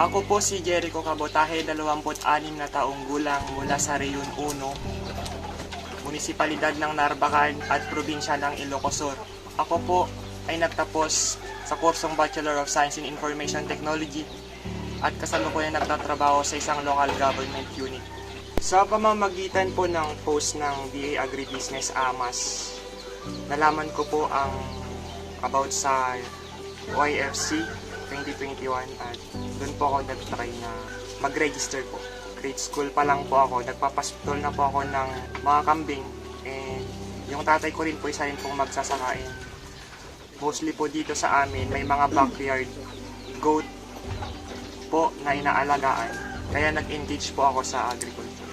Ako po si Jericho Cabotahe, 26 na taong gulang mula sa Reyon 1, Munisipalidad ng Narbacan at Probinsya ng Ilocosur. Ako po ay nagtapos sa kursong Bachelor of Science in Information Technology at kasalukuyan nagtatrabaho sa isang local government unit. Sa pamamagitan po ng post ng DA Agribusiness AMAS, nalaman ko po ang about sa YFC 2021 at doon po ako nag-try na mag-register po. Grade school pa lang po ako, nagpapaspitol na po ako ng mga kambing and yung tatay ko rin po isa rin pong magsasakain. Mostly po dito sa amin may mga backyard goat po na inaalagaan kaya nag-engage po ako sa agriculture.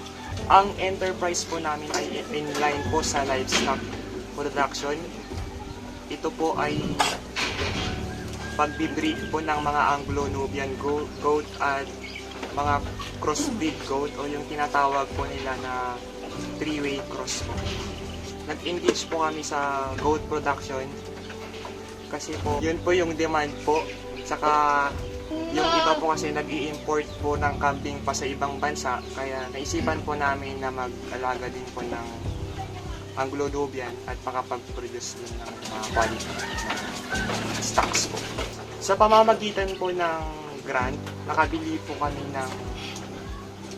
Ang enterprise po namin ay inline po sa livestock production. Ito po ay pagbibreed po ng mga Anglo-Nubian go- goat at mga crossbreed goat o yung tinatawag po nila na three-way cross po. Nag-engage po kami sa goat production kasi po yun po yung demand po saka yung iba po kasi nag import po ng kambing pa sa ibang bansa kaya naisipan po namin na mag-alaga din po ng Anglo-Nubian at makapag-produce din ng mga quality. Sa pamamagitan po ng grant, nakabili po kami ng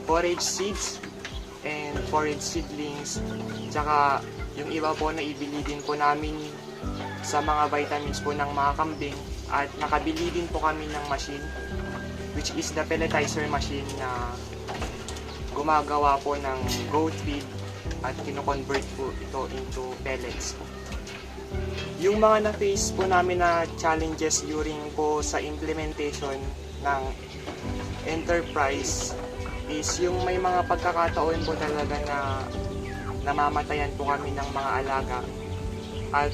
forage seeds and forage seedlings. Tsaka yung iba po na ibili din po namin sa mga vitamins po ng mga kambing at nakabili din po kami ng machine which is the pelletizer machine na gumagawa po ng goat feed at kino-convert po ito into pellets. Yung mga na-face po namin na challenges during po sa implementation ng enterprise is yung may mga pagkakataon po talaga na namamatayan po kami ng mga alaga. At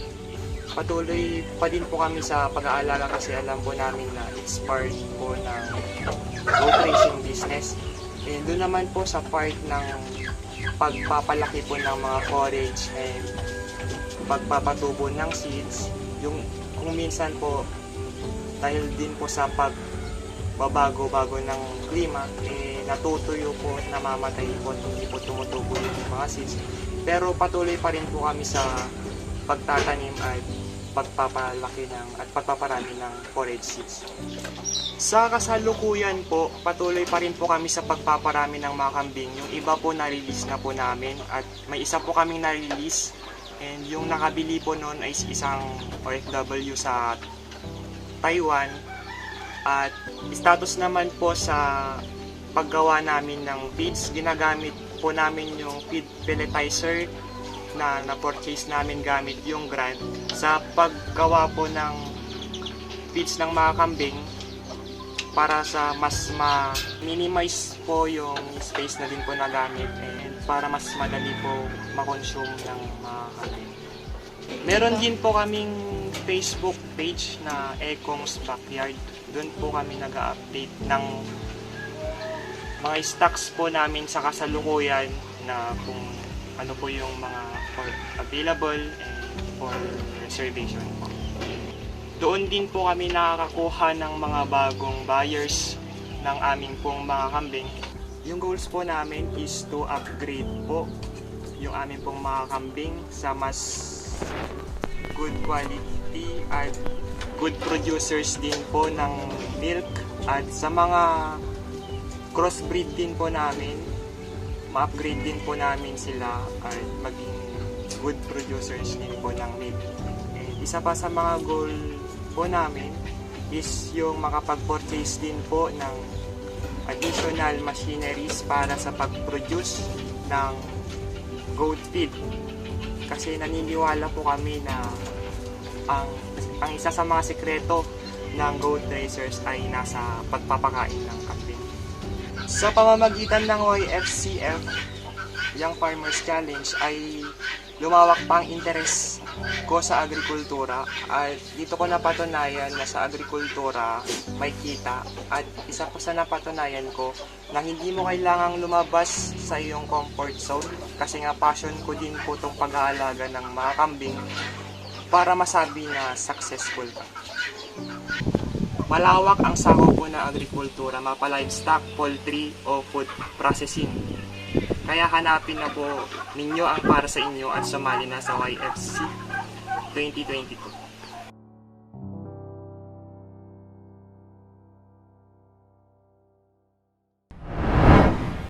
patuloy pa din po kami sa pag-aalaga kasi alam po namin na it's part po ng goat racing business. And doon naman po sa part ng pagpapalaki po ng mga forage and pagpapatubo ng seeds yung kung minsan po dahil din po sa pagbabago-bago ng klima eh natutuyo po namamatay po at hindi po tumutubo yung mga seeds pero patuloy pa rin po kami sa pagtatanim at pagpapalaki ng at pagpaparami ng forage seeds. Sa kasalukuyan po, patuloy pa rin po kami sa pagpaparami ng mga kambing. Yung iba po na-release na po namin at may isa po kaming na-release and yung nakabili po noon ay isang OFW sa Taiwan. At status naman po sa paggawa namin ng feeds, ginagamit po namin yung feed pelletizer na na-purchase namin gamit yung grant. Sa paggawa po ng feeds ng mga kambing para sa mas ma-minimize po yung space na din po na gamit and para mas madali po makonsume ng mga kambing. Meron din po kaming Facebook page na Ekong's Backyard. Doon po kami nag-update ng mga stocks po namin sa kasalukuyan na kung ano po yung mga for available and for reservation po. Doon din po kami nakakakuha ng mga bagong buyers ng aming pong mga kambing. Yung goals po namin is to upgrade po yung aming pong mga kambing sa mas good quality at good producers din po ng milk at sa mga crossbreed din po namin ma-upgrade din po namin sila at maging good producers din po ng milk. And isa pa sa mga goal po namin is yung makapag-purchase din po ng additional machineries para sa pag-produce ng goat feed. Kasi naniniwala po kami na ang, ang isa sa mga sekreto ng goat racers ay nasa pagpapakain ng kambing. Sa pamamagitan ng YFCF, Young Farmers Challenge ay lumawak pa ang interes ko sa agrikultura at dito ko napatunayan na sa agrikultura may kita at isa pa sa napatunayan ko na hindi mo kailangang lumabas sa iyong comfort zone kasi nga passion ko din po itong pag-aalaga ng mga kambing para masabi na successful ka. malawak ang sakop po ng agrikultura, mapa livestock, poultry o food processing. Kaya hanapin na po ninyo ang para sa inyo at sumali na sa YFC 2022.